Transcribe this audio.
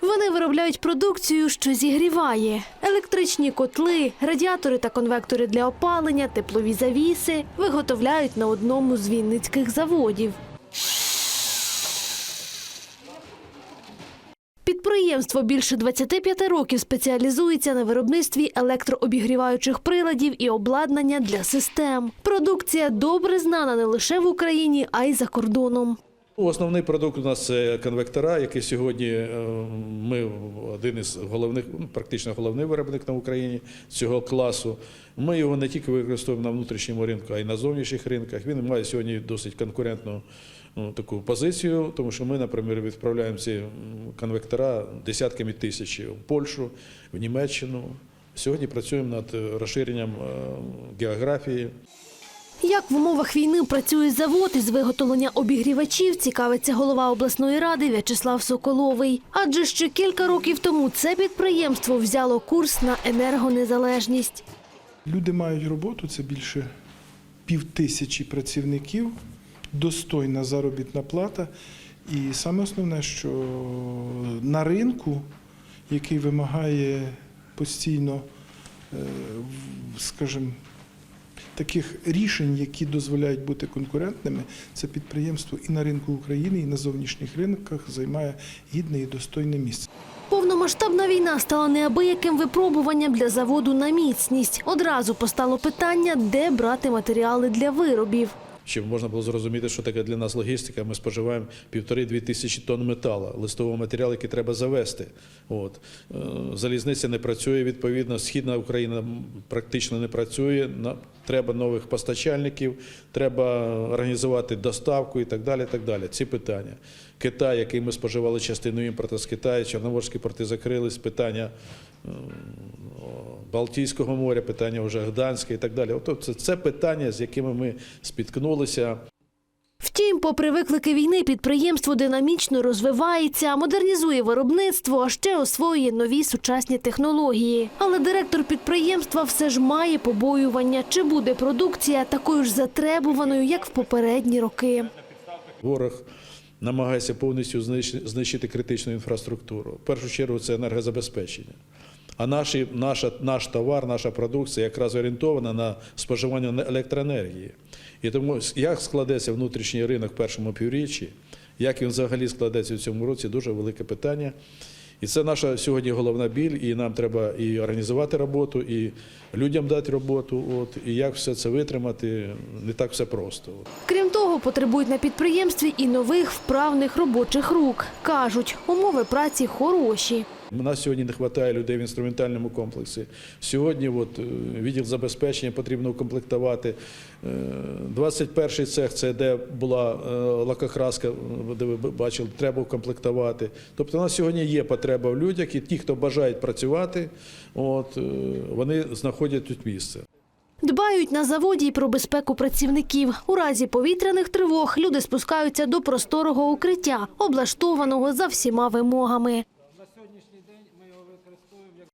Вони виробляють продукцію, що зігріває: електричні котли, радіатори та конвектори для опалення, теплові завіси виготовляють на одному з вінницьких заводів. Підприємство більше 25 років спеціалізується на виробництві електрообігріваючих приладів і обладнання для систем. Продукція добре знана не лише в Україні, а й за кордоном. Ну, Основний продукт у нас це конвектора, який сьогодні е, ми один із головних, ну, практично головний виробник на Україні цього класу. Ми його не тільки використовуємо на внутрішньому ринку, а й на зовнішніх ринках. Він має сьогодні досить конкурентну ну, таку позицію, тому що ми, наприклад, відправляємо ці конвектора десятками тисяч в Польщу, в Німеччину. Сьогодні працюємо над е, розширенням е, географії. Як в умовах війни працює завод із виготовлення обігрівачів, цікавиться голова обласної ради В'ячеслав Соколовий. Адже ще кілька років тому це підприємство взяло курс на енергонезалежність. Люди мають роботу, це більше пів тисячі працівників, достойна заробітна плата. І саме основне, що на ринку, який вимагає постійно, е, скажімо, таких рішень, які дозволяють бути конкурентними, це підприємство і на ринку України, і на зовнішніх ринках займає гідне і достойне місце. Повномасштабна війна стала неабияким випробуванням для заводу на міцність. Одразу постало питання, де брати матеріали для виробів. Щоб можна було зрозуміти, що таке для нас логістика, ми споживаємо півтори-дві тисячі тонн металу, листового матеріалу, який треба завести. От. Е, Залізниця не працює, відповідно, Східна Україна практично не працює. Треба нових постачальників, треба організувати доставку і так далі. так далі. Ці питання. Китай, який ми споживали частину імпорту з Китаю, Чорноморські порти закрились, питання о, Балтійського моря, питання вже Гданська і так далі. Це, це питання, з якими ми спіткнулися. Втім, попри виклики війни, підприємство динамічно розвивається, модернізує виробництво, а ще освоює нові сучасні технології. Але директор підприємства все ж має побоювання, чи буде продукція такою ж затребуваною, як в попередні роки. Ворог намагається повністю знищити критичну інфраструктуру. В першу чергу це енергозабезпечення. А наші, наша, наш товар, наша продукція якраз орієнтована на споживання електроенергії. І тому як складеться внутрішній ринок в першому півріччі, як він взагалі складеться в цьому році, дуже велике питання. І це наша сьогодні головна біль, і нам треба і організувати роботу, і людям дати роботу. От, і як все це витримати, не так все просто. Крім того, потребують на підприємстві і нових вправних робочих рук. Кажуть, умови праці хороші. У нас сьогодні не вистачає людей в інструментальному комплексі. Сьогодні от, е, відділ забезпечення потрібно укомплектувати. Е, 21-й цех це де була е, лакокраска, е, де ви бачили, треба укомплектувати. Тобто у нас сьогодні є потреба в людях, і ті, хто бажають працювати, от, е, вони знаходять тут місце. Дбають на заводі про безпеку працівників. У разі повітряних тривог люди спускаються до просторого укриття, облаштованого за всіма вимогами.